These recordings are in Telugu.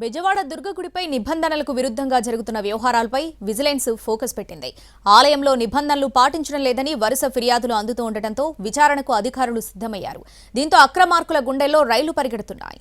బెజవాడ దుర్గగుడిపై నిబంధనలకు విరుద్ధంగా జరుగుతున్న వ్యవహారాలపై విజిలెన్స్ ఫోకస్ పెట్టింది. ఆలయంలో నిబంధనలు పాటించడం లేదని వరుస ఫిర్యాదులు అందుతూ ఉండటంతో విచారణకు అధికారులు సిద్ధమయ్యారు. దీంతో అక్రమార్కుల గుండెల్లో రైలు పరిగెడుతున్నాయి.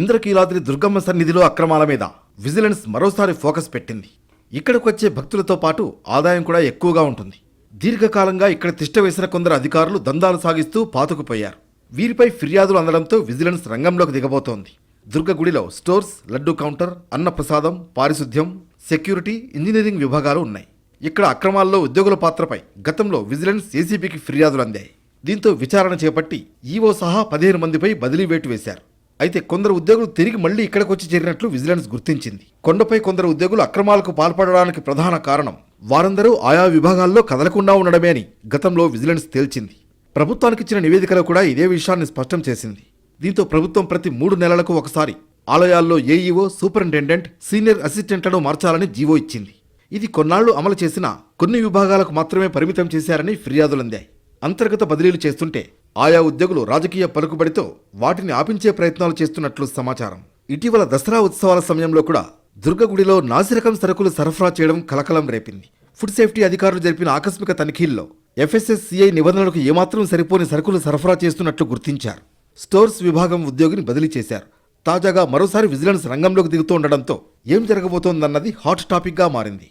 ఇంద్రకీలాద్రి దుర్గమ్మ సన్నిధిలో అక్రమాల మీద విజిలెన్స్ మరోసారి ఫోకస్ పెట్టింది. ఇక్కడికి వచ్చే భక్తులతో పాటు ఆదాయం కూడా ఎక్కువగా ఉంటుంది. దీర్ఘకాలంగా ఇక్కడ తిష్ట వేసిన కొందరు అధికారులు దందాలు సాగిస్తూ పాతుకుపోయారు. వీరిపై ఫిర్యాదులు అందడంతో విజిలెన్స్ రంగంలోకి దిగబోతోంది. దుర్గగుడిలో స్టోర్స్ లడ్డు కౌంటర్ అన్నప్రసాదం పారిశుద్ధ్యం సెక్యూరిటీ ఇంజనీరింగ్ విభాగాలు ఉన్నాయి. ఇక్కడ అక్రమాల్లో ఉద్యోగుల పాత్రపై గతంలో విజిలెన్స్ ఏసీబీకి ఫిర్యాదులు అందాయి దీంతో విచారణ చేపట్టి ఈవో సహా పదిహేను మందిపై బదిలీ వేటు వేశారు. అయితే కొందరు ఉద్యోగులు తిరిగి మళ్ళీ ఇక్కడికి వచ్చి చేరినట్లు విజిలెన్స్ గుర్తించింది. కొండపై కొందరు ఉద్యోగులు అక్రమాలకు పాల్పడడానికి ప్రధాన కారణం వారందరూ ఆయా విభాగాల్లో కదలకుండా ఉండడమే అని గతంలో విజిలెన్స్ తేల్చింది. ప్రభుత్వానికిచ్చిన నివేదికలో కూడా ఇదే విషయాన్ని స్పష్టం చేసింది. దీంతో ప్రభుత్వం ప్రతి మూడు నెలలకు ఒకసారి ఆలయాల్లో ఏఈఓ సూపరింటెండెంట్ సీనియర్ అసిస్టెంట్లను మార్చాలని జీవో ఇచ్చింది. ఇది కొన్నాళ్ళు అమలు చేసిన కొన్ని విభాగాలకు మాత్రమే పరిమితం చేశారని ఫిర్యాదులందాయి. అంతర్గత బదిలీలు చేస్తుంటే ఆయా ఉద్యోగులు రాజకీయ పలుకుబడితో వాటిని ఆపించే ప్రయత్నాలు చేస్తున్నట్లు సమాచారం. ఇటీవల దసరా ఉత్సవాల సమయంలో కూడా దుర్గగుడిలో నాసిరకం సరుకులు సరఫరా చేయడం కలకలం రేపింది. ఫుడ్ సేఫ్టీ అధికారులు జరిపిన ఆకస్మిక తనిఖీల్లో ఎఫ్ఎస్ఎస్సిఐ నిబంధనలకు ఏమాత్రం సరిపోని సరుకులు సరఫరా చేస్తున్నట్లు గుర్తించారు. స్టోర్స్ విభాగం ఉద్యోగిని బదిలీ చేశారు. తాజాగా మరోసారి విజిలెన్స్ రంగంలోకి దిగుతూ ఉండడంతో ఏం జరగబోతోందన్నది హాట్ టాపిక్గా మారింది.